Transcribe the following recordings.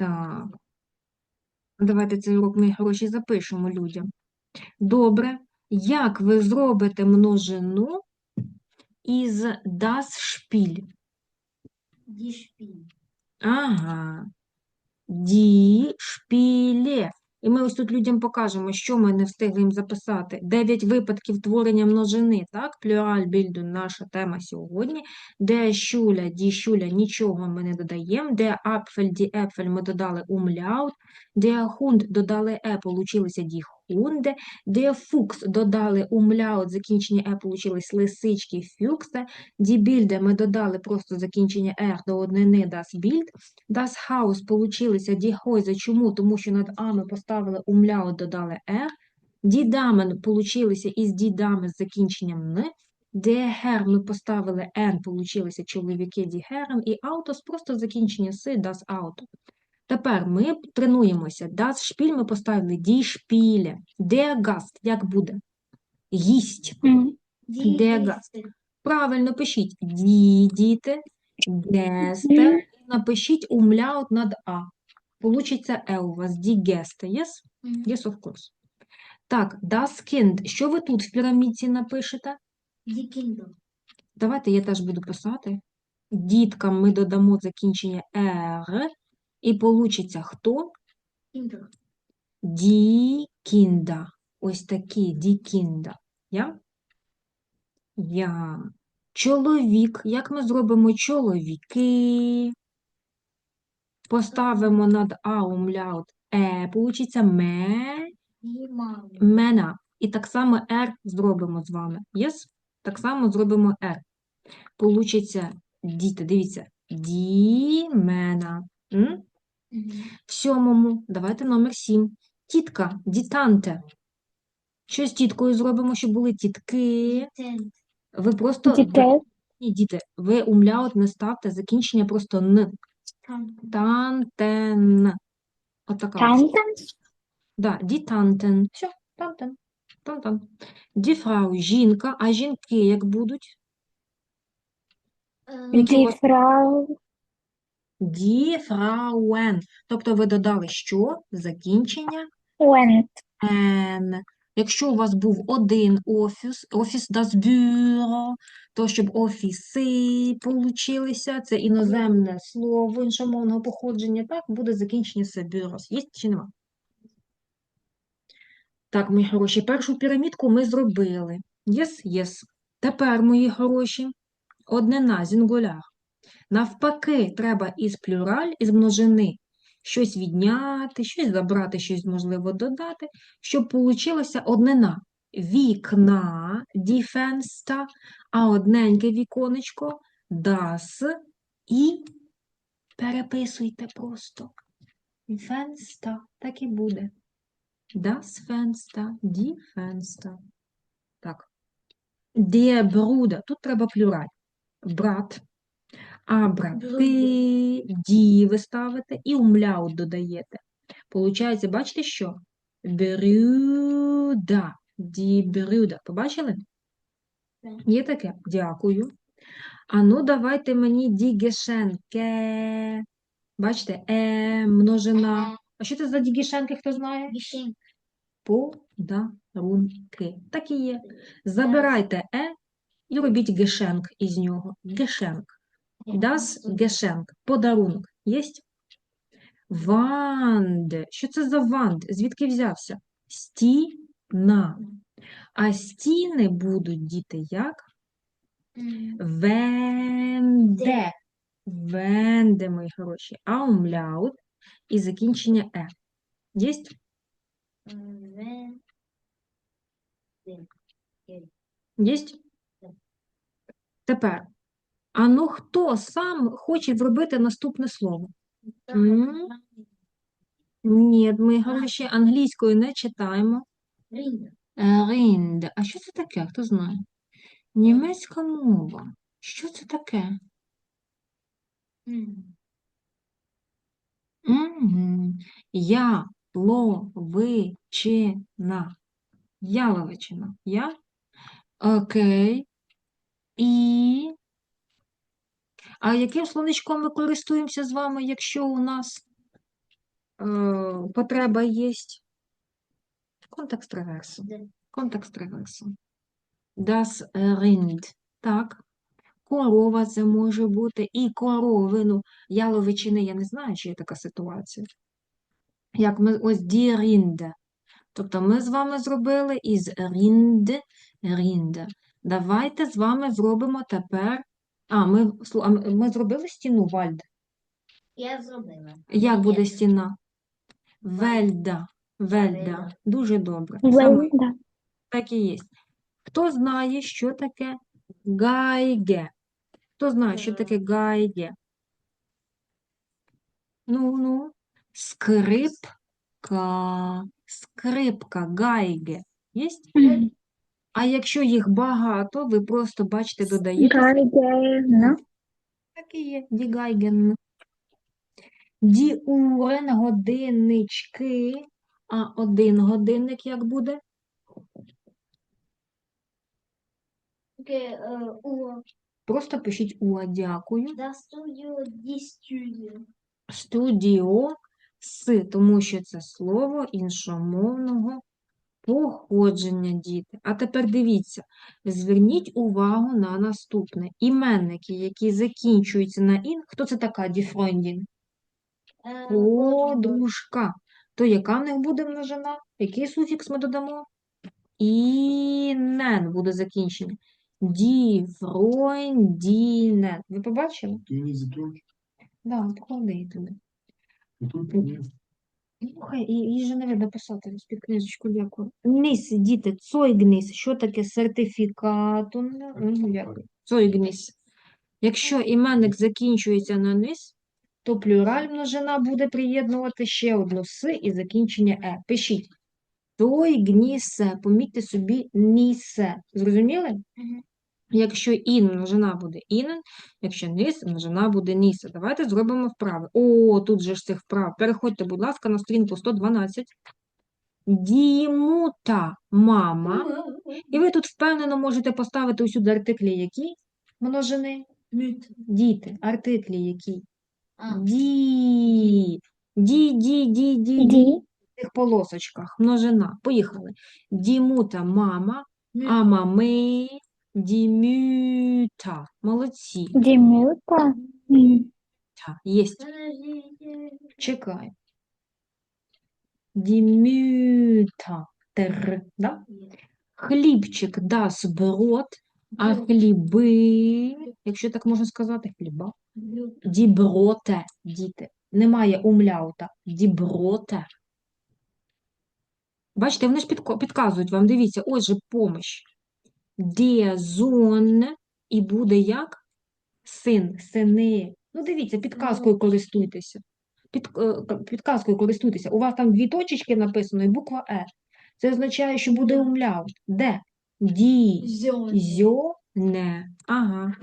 Так. Давайте цей урок ми гроші запишемо людям. Добре. Як ви зробите множину із das Spiel? Die Spiel. Ага. Die Spiele. І ми ось тут людям покажемо, що ми не встигли їм записати. Дев'ять випадків творення множини, так? Плюраль більду наша тема сьогодні. Де щуля, ді щуля, нічого ми не додаємо. Де апфель, ді епфель ми додали умляут. Де хунд додали е, получилися ді хунде. Де фукс додали умляут, закінчення е, получились лисички, фюксе. Ді більде ми додали просто закінчення ер до однини das Bild. Das Haus получилися die. Чому? Тому що над А ми поставили умляут, додали R. Die Damen получилися із die Dame з закінченням Н. Der Herr ми поставили N, получилися чоловіки die Herren. І Autos просто закінчення С, das Auto. Тепер ми тренуємося. Das Spiel ми поставили die Spiele. Der Gast, як буде? Їсть. Die Der Gäste. Правильно пишіть «ді» діти, «гесте». І Напишіть умляут над А. Получиться Е у вас. «Ді гесте». Yes? Yes, of course. Так, das Kind. Що ви тут в пірамідці напишете? Die Kinder. Давайте я теж буду писати. Діткам ми додамо закінчення «ер». І получиться хто? Kinder. «Ді. Ось такі «ді кінда». Я? Я. Чоловік. Як ми зробимо чоловіки? Поставимо над А умляут Е, получиться ме, мена. І так само Р зробимо з вами. Yes? Так само зробимо Р. Получиться діти. Дивіться. Дімена. М? В сьомому. Давайте номер сім. Тітка. Дітанте. Що з тіткою зробимо, щоб були тітки? Ви просто Дітей. Ні, діти, ви умляут не ставте закінчення просто н. Тантен. Отака. ось. Танта. Да, ді тантен. Все, тантен. Тантен. Ді фрау, жінка, а жінки як будуть? Äh, Які у вас? Діфрау. Ді фрауен. Тобто ви додали що? Закінчення Уент. ен. Якщо у вас був один офіс, офіс das Büro, то щоб офіси получилися, це іноземне слово іншомовного походження, так, буде закінчення се бюрос. Є чи нема? Так, мої хороші, першу пірамідку ми зробили. Єс, єс. Тепер, мої хороші, однина, зінгуляр. Навпаки, треба із плюраль, із множини щось відняти, щось забрати, щось, можливо, додати, щоб получилася однина. Вікна, діфенста, а одненьке віконечко, das і переписуйте просто. Фенста, так і буде. Das Fenster, die Fenster. Так. Der Bruder. Тут треба плюраль. Брат. А брати, ді ви ставите і умляут додаєте. Получається, бачите що? Брюда. Ді брюда. Побачили? Так. Є таке? Дякую. А ну, давайте мені ді гешенке. Бачите, е, множина. А що це за ді гешенки, хто знає? Подарунки. Так і є. Забирайте е і робіть гешенк із нього. Гешенк. Das Geschenk. Подарунок. Єсть? Ванд. Що це за ванд? Звідки взявся? Стіна. А стіни будуть, діти, як? Венде. Венде, мої хороші. А умляут і закінчення е. Єсть? Єсть? Тепер. А ну хто сам хоче зробити наступне слово? М? Ні, ми хороші англійською не читаємо. Rinder. А що це таке? Хто знає? Німецька мова. Що це таке? М, Угу. Яловичина. Яловичина. Я? Окей. І. А яким словничком ми користуємося з вами, якщо у нас е, потреба є. Контекст реверсу. Контекст реверсу. Das Rind. Так. Корова це може бути і корови. Ну, яловичини я не знаю, чи є така ситуація. Як ми ось die Rinde. Тобто ми з вами зробили із Rinde Rinde. Давайте з вами зробимо тепер. А, ми, слу- а ми ми зробили стіну Вальд. Я зробила. Як буде Є. стіна? Вельда. Вельда. Вельда. Дуже добре. Саме Вельда. так і є. Хто знає, що таке гайге? Хто знає, що таке гайге? Ну, ну, скрипка, скрипка, гайге. Єсть? А якщо їх багато, ви просто бачите, додаєте Гайгена. Так і є, die Geigen. Die Uhren, годиннички. А один годинник як буде? Е, у Просто пишіть Уа, дякую. да студіо ді студіо. Студіо с, тому що це слово іншомовного походження, діти. А тепер дивіться, зверніть увагу на наступне. Іменники, які закінчуються на ін. Хто це така, Freundin? Е, Подружка. То яка в них буде множина? Який суфікс ми додамо? Інен буде закінчення. Die Ви побачили? Du не затронешь? Да, поклади туди. Тут. Слухай, і її же не видно писати з-під книжечку, дякую. Низ, діти, цойгніс. Що таке сертифікат? Мгм, Дякую. Цойгніс. Якщо іменник закінчується на низ, то плюраль множина буде приєднувати ще одну с і закінчення е. Пишіть. Цойгнісе. Помітьте собі нісе. Зрозуміли? Мгм. Якщо ін множина буде інен, якщо низ множина буде нісе. Давайте зробимо вправи. О, тут же ж цих вправ. Переходьте, будь ласка, на сторінку 112. Дімута мама. І ви тут впевнено можете поставити усюди артиклі які? Множини. Діти. Артиклі які? Ді, ді, ді, ді, ді. Ді. В цих полосочках. Множина. Поїхали. Дімута мама. А мами. Дімюта. Молодці. Дімюта. Та, Єсть. Чекай. Дімюта. Тер. Да? Хлібчик дас брод, а хліби, якщо так можна сказати, хліба. Діброте, діти. Немає умляута. Діброте. Бачите, вони ж підказують вам, дивіться, ось же помощь. Діазон, і буде як? Син, сини. Ну, дивіться, підказкою користуйтеся. Під, е, підказкою користуйтеся. У вас там дві точечки написано і буква Е. Це означає, що буде умляут. Де? Ді. Зён. Зьоне. Ага.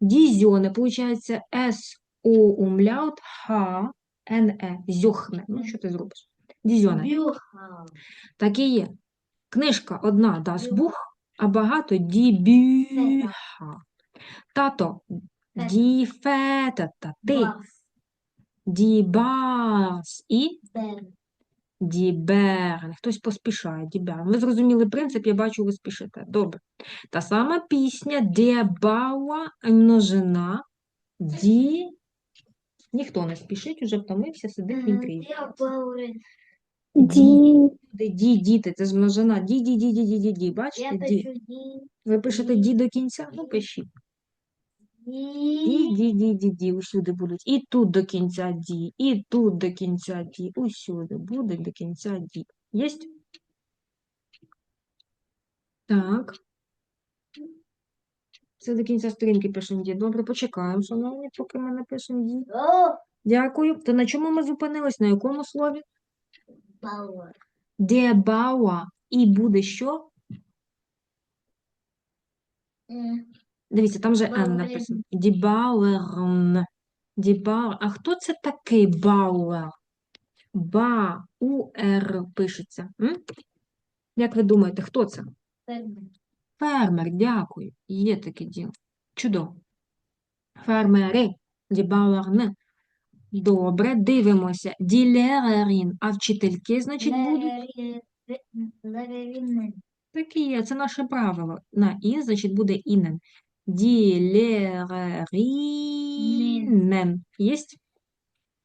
Дізьоне, получається С О умляут Х Н Е. Зьохне. Ну, що ти зробиш? Дізьоне. Так і є. Книжка одна das Buch, а багато die Тато Фета. die Väter, ти Бас. die Bars і Bären. Хтось поспішає, Bären. Ви зрозуміли принцип, я бачу, ви спішите. Добре. Та сама пісня Bauer множина die Ніхто не спішить, уже втомився, сидить він крізь. Баури. Ді. Ді, діти, це ж множина. Ді, ді, ді, ді, ді, ді, ді. Я Бачите, ді. ді. Ви пишете ді до кінця? Ну, пишіть. Ді, Ді. ді, ді, ді, ді, усюди будуть. І тут до кінця ді, і тут до кінця ді, усюди буде до кінця ді. Єсть? Так. Це до кінця сторінки пишемо ді. Добре, почекаємо, шановні, поки ми напишемо ді. О, Дякую. То на чому ми зупинились? На якому слові? Бауер. Der Bauer. І буде що? М, Дивіться, там же N Bauern. написано. Die Bauern. Die. А хто це такий Bauer? Ба, у Р пишеться. М? Як ви думаєте, хто це? фермер. Фермер, дякую. Є таке діло. Чудово. Фермери, die Bauern. Добре, дивимося. Die Lehrerin, а вчительки, значить, будуть Лереринен. такі є. Це наше правило. На і, значить, буде інен. Die Lehrerinnen. Єсть?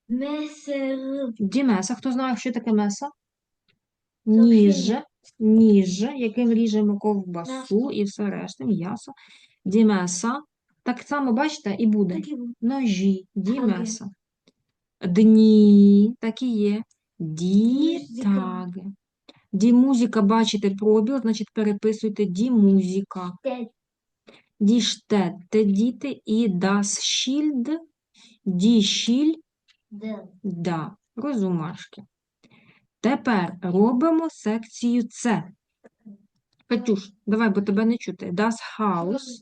Месер. Die Messer. Хто знає, що таке меса? Ніж, ніж, яким ріжемо ковбасу і все решта, м'ясо. Die Messer. Так само, бачите, і буде. Ножі, ді меса. Дні, так і є. Ді таги. Ді музика, бачите, пробіл, значить переписуйте ді музика. Ді штетте, діти, і das Schild, ді шіль, да, розумашки. Тепер робимо секцію С. Катюш, давай, бо тебе не чути. Das Haus,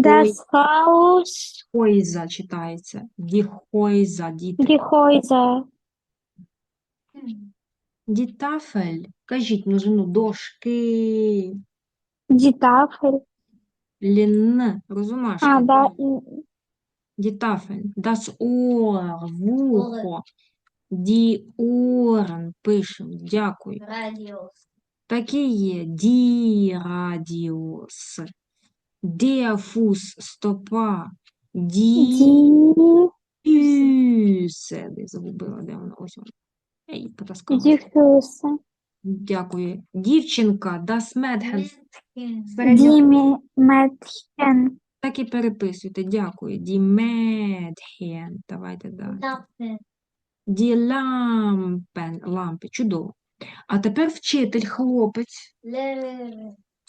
Das Haus, Häuser читається. Die Häuser, діти. die Häuser, Die Tafel, кажіть множину дошки. die Tafel. Лін, розумашки. А, да, Die Tafel, das Ohr, вухо. Die Ohren, пишемо, дякую. Радіус. Такі є. Die Radius, Fuß, стопа. Füße, де загубила, де вона, ось вона. Ей, потаскала. die Дякую. Дівчинка, das Mädchen, Метхен. середня die Mä- Mädchen, Так і переписуйте. Дякую. Die Mädchen. Давайте далі. Die Lampen. Лампи. Чудово. А тепер вчитель, хлопець.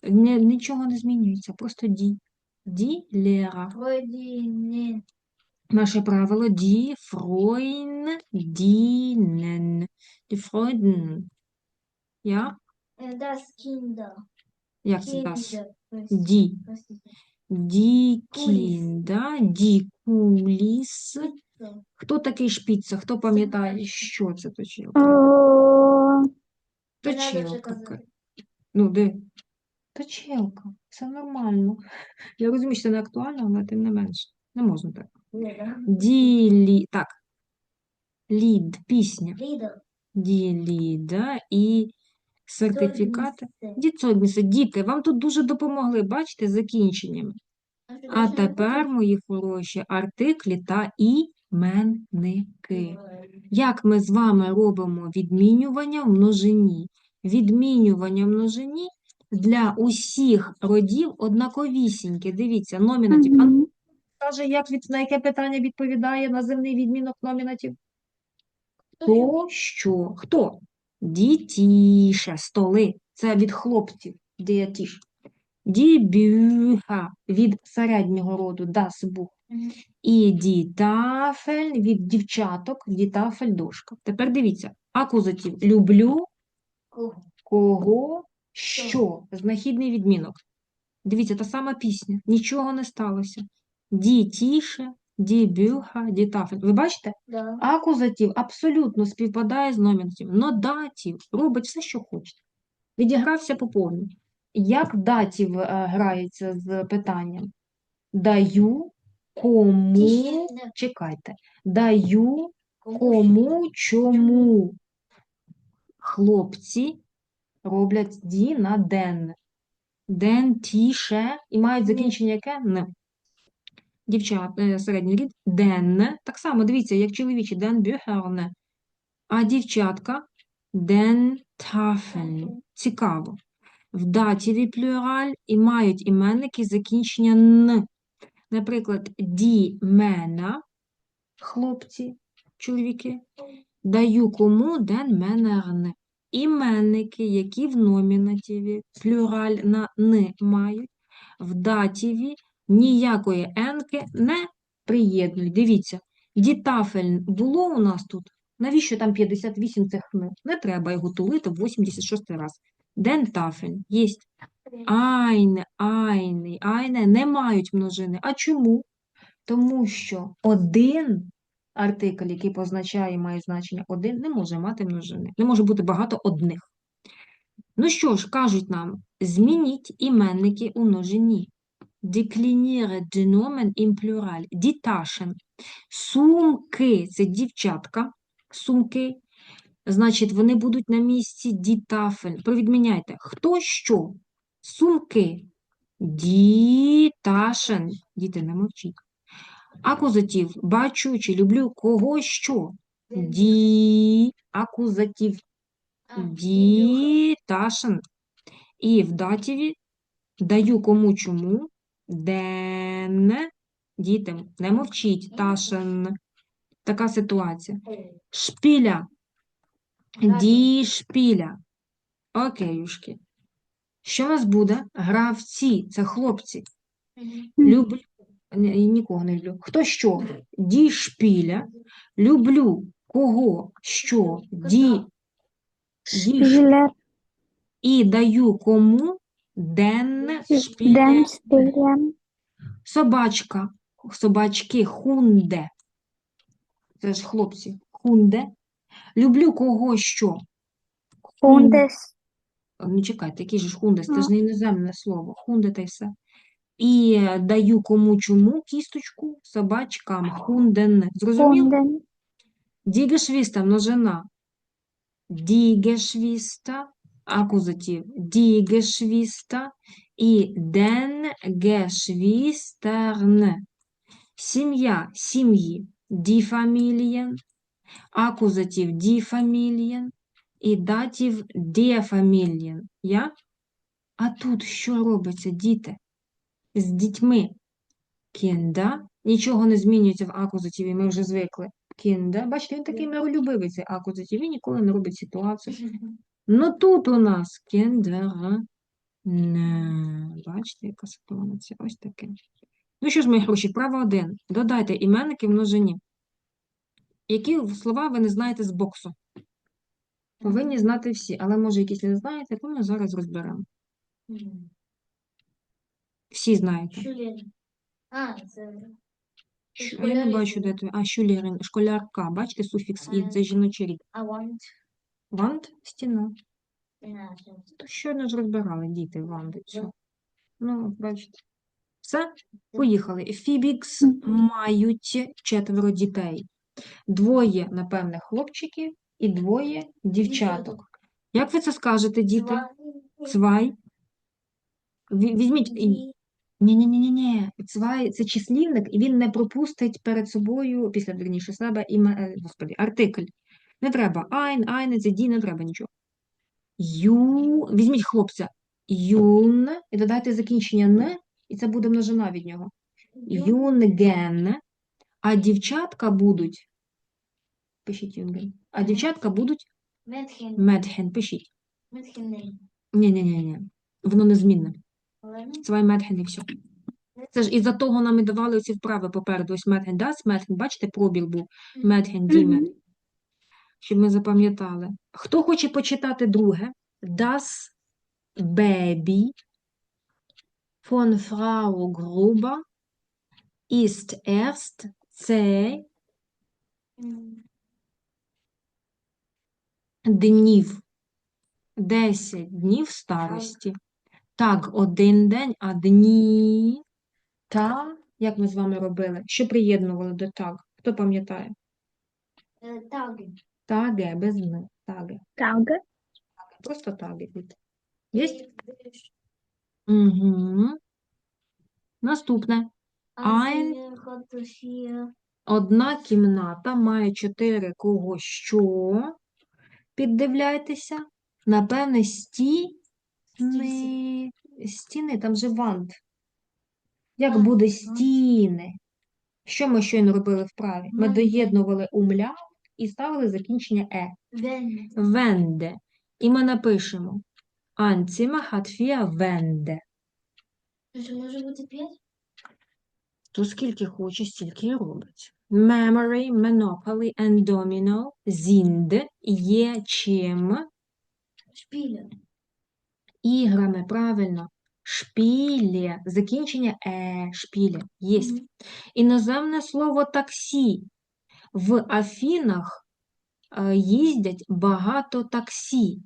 Не, нічого не змінюється. Просто die. Die Lehrer. Фройдінен. Наше правило die Freundinnen. Die Freuden. Я? Das Kinder. Як це? Kinder. Простите. Die Kulis. Kinder. Die Kulis. Хто такий шпіца? Хто пам'ятає, що це точилка? Не надо вже Точилка. казати. Ну, де? Точилка. Все нормально. Я розумію, що це не актуально, але тим не менше. Не можна так. Ділі. Так. Лід, пісня. Діліда і сертифікати. Діцогніси, діти, вам тут дуже допомогли, бачите, закінченнями. А тепер, мої хороші, артиклі та іменники. Як ми з вами робимо відмінювання в множині? Відмінювання в множині для усіх родів однаковісіньке. Дивіться, номінатив. А мгм. каже, як від, на яке питання відповідає називний відмінок номінатив? То що? Хто? Дітіше, столи. Це від хлопців. Діятіш. Дібюха від середнього роду, Buch. Мгм. І дітафель від дівчаток, дітафель дошка. Тепер дивіться, акузатив. Люблю Кого? Що. Знахідний відмінок. Дивіться, та сама пісня. Нічого не сталося. Дітіше, дібюха, дітафель. Ви бачите? Да. Акузатив абсолютно співпадає з номінативом. Но датів робить все, що хоче. Відігрався по повній. Як датів е, грається з питанням? Даю кому, чекайте, даю кому, чому. Хлопці роблять ді на ден. Ден, тіше, і мають закінчення яке? Н. Дівчат, е, середній рід, ден. Так само, дивіться, як чоловічі, ден бюхерне. А дівчатка ден тафель. Цікаво. В датіві плюраль і мають іменники закінчення н. Наприклад, ді мена, хлопці, чоловіки, даю кому ден менерне. Іменники, які в номінативі плюраль на н мають, в датіві ніякої енки не приєднують. Дивіться, дітафель було у нас тут. Навіщо там 58 цих н? Не треба його тулити в 86 раз. Ден тафель є. Айне, айне, айне не мають множини. А чому? Тому що один артикль, який позначає має значення один, не може мати множини. Не може бути багато одних. Ну що ж, кажуть нам, змініть іменники у множині. Деклініре Nomen im Plural. Сумки – це дівчатка. Сумки. Значить, вони будуть на місці Tafeln. Провідміняйте. Хто що? Сумки. Taschen. Діти, не мовчіть. Акузатив. Бачу чи люблю кого що. Die. Акузатив. Die І в датіві даю кому чому. Den. Діти, не мовчіть. Taschen. Така ситуація. Шпіля. Die шпіля. Окейушки. Що у нас буде? Гравці. Це хлопці. Люблю. Ні- Нікого не люблю. Хто що? Ді шпіля. Люблю. Кого? Що? Ді. Ді ш- Spieler, І даю кому? Ден. Spielen, Собачка. Собачки. Хунде. Це ж хлопці. Хунде. Люблю кого що? Хун- Hundes, Ну, чекайте, який же ж хундес? Це ж не іноземне слово. Хунде та й все. І даю кому чому кісточку собачкам. Хунден. Зрозумів? Hunden, Die Geschwister, множина. Geschwister, акузатив. Die і den Geschwistern. Сім'я, сім'ї. Die Familien, акузатив. Die Familien і датів die Familien. Я? А тут що робиться, діти? З дітьми. Kinder. Нічого не змінюється в акузативі, ми вже звикли. Kinder. Бачите, він такий миролюбивий, цей акузатив, він ніколи не робить ситуацію. Ну тут у нас. Не. Бачите, яка ситуація? Ось таке. Ну що ж, мої гроші, право один. Додайте іменники в множині. Які слова ви не знаєте з боксу? Повинні знати всі, але може якісь не знаєте, то ми зараз розберемо. Всі знаєте. Шулер. А, це а Я не бачу, де твій. А, шулерин, школярка. Бачите, суфікс «ін» – це жіночий рід. I want. Вант – стіна. Не, це- То щойно ж розбирали діти ванди. цю. Ну, бачите. Все, поїхали. Фібікс мають четверо дітей. Двоє, напевне, хлопчиків і двоє дівчаток. Як ви це скажете, діти? Два. Цвай. Ві- Візьміть. і- Дві. Ні-ні-ні-ні. Цвай – це числівник, і він не пропустить перед собою, після, вірніше, себе, іме, господи, артикль. Не треба. Айн, айне, це ді, не треба нічого. Ю, візьміть хлопця. Юн, і додайте закінчення «н», і це буде множина від нього. Юнген. А дівчатка будуть, пишіть юнген, а дівчатка будуть Медхен. медхен, пишіть. Медхенний. Ні-ні-ні, воно незмінне. Цвай медхен і все. Це ж із-за того нам і давали ці вправи попереду. Ось медхен, дас, медхен, бачите, пробіл був. Медхен, дімен. Щоб ми запам'ятали. Хто хоче почитати друге? Das Baby von Frau Gruber ist erst zehn днів. 10 днів старості. Так, один день, а дні. Та, як ми з вами робили? Що приєднували до так? Хто пам'ятає? Е, Таги. Таге, без «н». Таге. Tage, Просто діти. Єсть? Угу. Наступне. Ein. Одна кімната має чотири кого що. Піддивляйтеся. Напевне, стіни. Стіни, там же вант. Як А, буде стіни? Що ми щойно робили вправі? Ми Ну, доєднували умляв і ставили закінчення е. Венде. І ми напишемо Анціма vier Wände. Це може бути п'ять? То скільки хоче, стільки і робить. Memory, Monopoly and Domino sind є чим Шпіля. Іграми, правильно. Шпілі, закінчення е, шпілі, єсть. Іноземне слово таксі. В Афінах е, їздять багато таксі.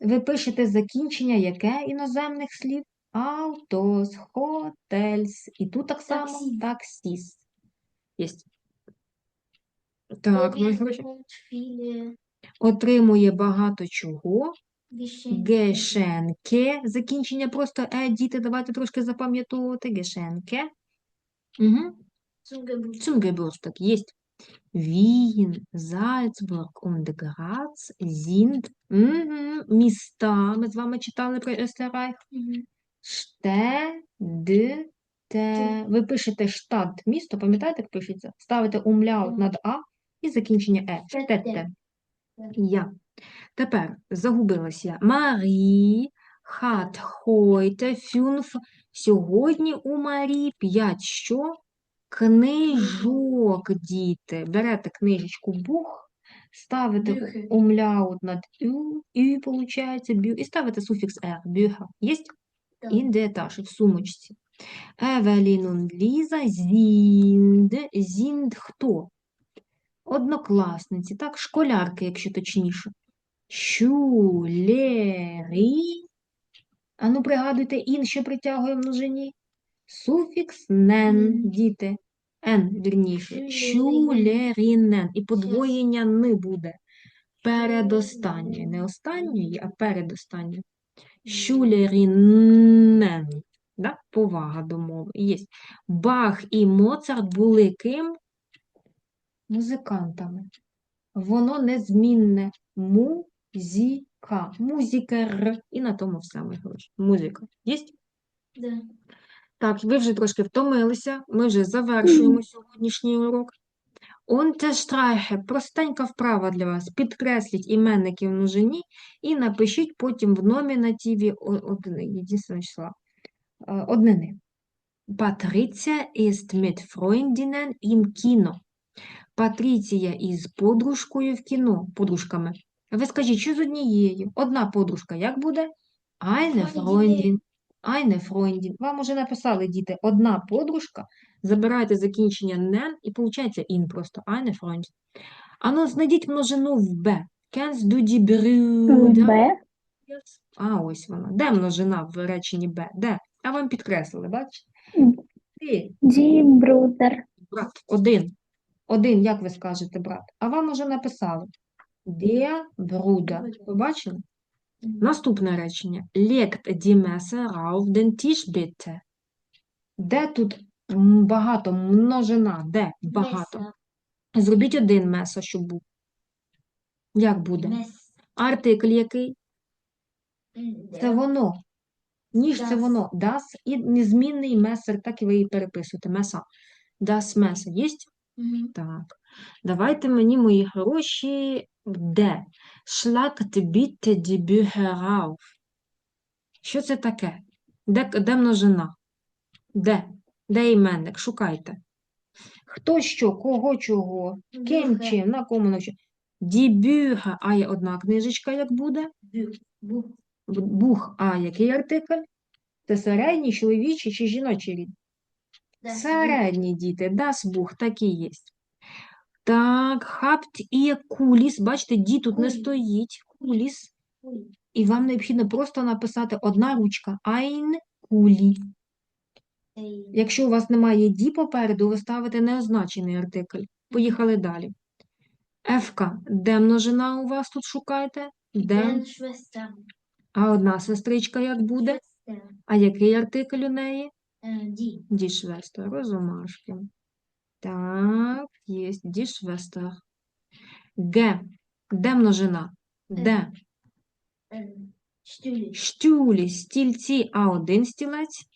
Ви пишете закінчення яке іноземних слів? Autos, hotels. І тут так само Таксі. таксіс. Єсть. Так, viele Отримує багато чого. Geschenke. Гешенке. Закінчення просто е, діти, давайте трошки запам'ятовувати. Гешенке. Угу. Geburtstag есть. Wien, Salzburg und sind мгм, міста. Ми з вами читали про Österreich. Mhm. Штеди. Ви пишете штат місто, пам'ятаєте, як пишеться? Ставите умляут над А і закінчення Е. Штетте. Я. Тепер загубилася. Марі hat heute fünf. Сьогодні у Марі п'ять що? Книжок, діти. Берете книжечку бух, ставите умляут над ю, ю, получається, бю, і ставите суфікс «er», бюха. Єсть? Так. In der в сумочці. Евелін und Ліза sind, sind хто? Однокласниці, так, школярки, якщо точніше. Шулері. А ну пригадуйте, ін, що притягує в множині. Суфікс нен, діти. Н, вірніше. Шулерінен. І подвоєння ни буде. Передостанньої. Не останньої, а передостанньої. Шулерінен. Да? Повага до мови. Є. Бах і Моцарт були ким? Музикантами. Воно незмінне. Музіка. Музікер. І на тому все, мої хороші. Музика. Єсть? Да. Так, ви вже трошки втомилися. Ми вже завершуємо сьогоднішній урок. Unterstreiche. Простенька вправа для вас. Підкресліть іменники в множині і напишіть потім в номінативі єдиного числа. Е, Однини. Patricia ist mit Freundinnen im Kino. Патріція із подружкою в кіно, подружками. Ви скажіть, що з однією? Одна подружка, як буде? Eine Freundin. Eine Freundin. Вам уже написали, діти, одна подружка, забираєте закінчення «нен» і виходить «ін» просто. Eine Freundin. Ану, знайдіть множину в «б». Du die Brüder? А, ось вона. Де множина в реченні «б»? Де? А вам підкреслили, бачите? Ді брудер. брат, один. Один, як ви скажете, брат? А вам уже написали. Der Bruder. Ви бачили? Мгм. Наступне речення. Legt die Messer auf den Tisch, bitte. Де тут багато, множина? Де багато? Зробіть один меса, щоб був. Як буде? Артикль який? Це воно. Ніж це воно. Das і незмінний месер, так і ви її переписуєте. Меса. Das меса. Єсть? Так. Давайте мені, мої гроші, де? Schlagt bitte die Bücher auf. Що це таке? Де, де множина? Де? Де іменник? Шукайте. Хто що, кого чого, ким чим, на кому на що. Die а є одна книжечка, як буде? Бü- Buch. Б- Бух, а який артикль? Це середній, чоловічий чи жіночий рід? Середні діти, das Buch, такі є. Так, habt ihr куліс, бачите, ді тут не стоїть, куліс, і вам необхідно просто написати одна ручка, ein кулі. Якщо у вас немає ді попереду, ви ставите неозначений артикль. Поїхали далі. Ефка, де множина у вас тут шукаєте? Де? А одна сестричка як буде? А який артикль у неї? Äh, die. Die Schwester, розумашки. Так, є die Schwester. Г. Де множина? Де? Äh, Штюлі, стільці, а один стілець.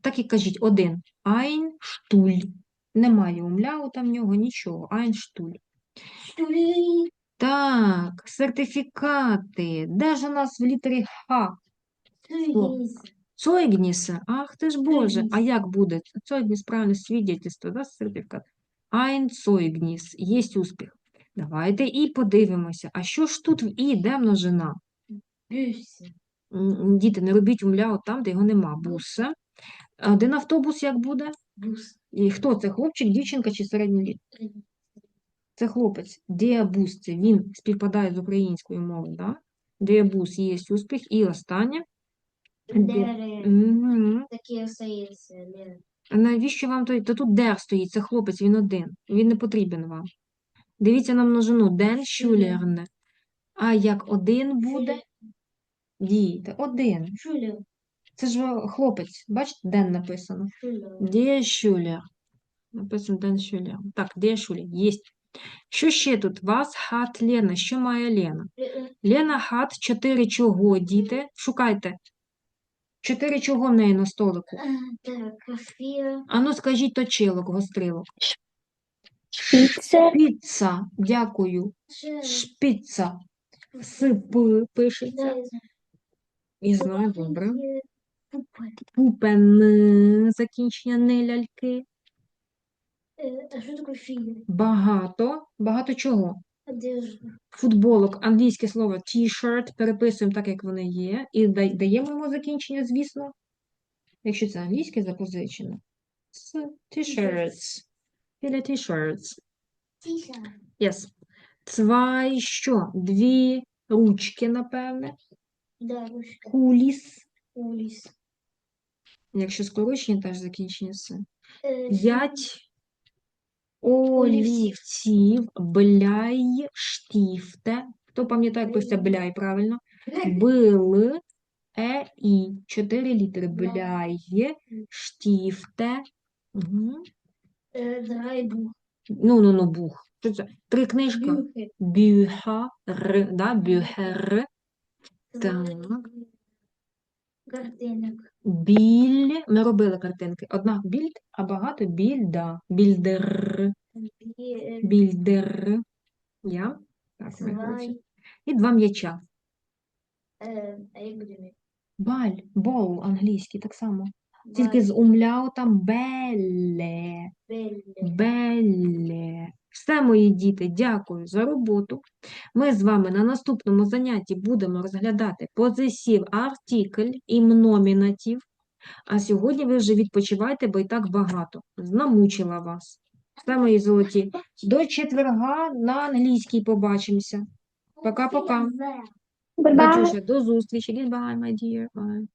Так і кажіть, один. Ein штуль. Немає умляута в нього, нічого. Ein штуль. Stühle. Так, сертифікати. Де ж у нас в літері Х? Цойгнісе. Ах ти ж Боже. А як буде? Цойгніс, правильно, свідетельство, да, сертифікат. Ein Zeugnis. Є успіх. Давайте і подивимося. А що ж тут в І? Де множина? М, Діти, не робіть умляу там, де його нема. Бусе. Один автобус як буде? Bus. І хто це? Хлопчик, дівчинка чи середній літ? Це хлопець. Діабус, це він співпадає з українською мовою, да? Діабус є успіх. І останнє. Мгм. Такі стоїться. Навіщо вам той? То тут дер стоїть, це хлопець, він один. Він не потрібен вам. Дивіться на множину. Ден шюлерне. А як один буде? Дійте, один. Це ж хлопець. Бачите, Ден написано. Шулер. Де Шюлер? Написано Ден Шюлер. Так, де Шюлер? Єсть. Що ще тут? Вас хат Лена. Що має Лена? Е, Лена хат чотири чого, діти? Шукайте. Чотири чого в неї на столику? е, Так, кафе. Ану, скажіть точилок, гострилок. Шпіцер. Піца, дякую. Шпіца. С пишеться. І знаю, добре. Пупен, закінчення не ляльки. Е, А що таке фігер? Багато. Багато чого? Футболок, англійське слово t-shirt, переписуємо так, як воно є, і даємо йому закінчення, звісно. Якщо це англійське запозичено. T-shirts. Біля t-shirts. Yes. Zwei що? Дві ручки, напевне. Да, ручка. Куліс. Уліс. Якщо скорочення, теж закінчення. Е, П'ять Олівців. олівців, бляй, штіфте. Хто пам'ятає, як пишеться бляй, правильно? Бил, е, і. Чотири літери. Бляй, штіфте. Угу. Ну, ну, ну, бух. Що це? Три книжка. Бюхер. Бюхер, да, бюхер. Так. Картинок. Біль. Ми робили картинки. Одна більд, а багато більда. Більдер. Більдер. Я. Так, Zwei. І два м'яча. е, А як будемо? Баль, бол англійський так само. Тільки з умляутом беле. Белле. Беле. Все, мої діти, дякую за роботу. Ми з вами на наступному занятті будемо розглядати позисів, артикль і номінатив. А сьогодні ви вже відпочивайте, бо і так багато. Намучила вас. Все, мої золоті. До четверга на англійській побачимося. Пока-пока. До зустрічі. Goodbye, my dear. Bye.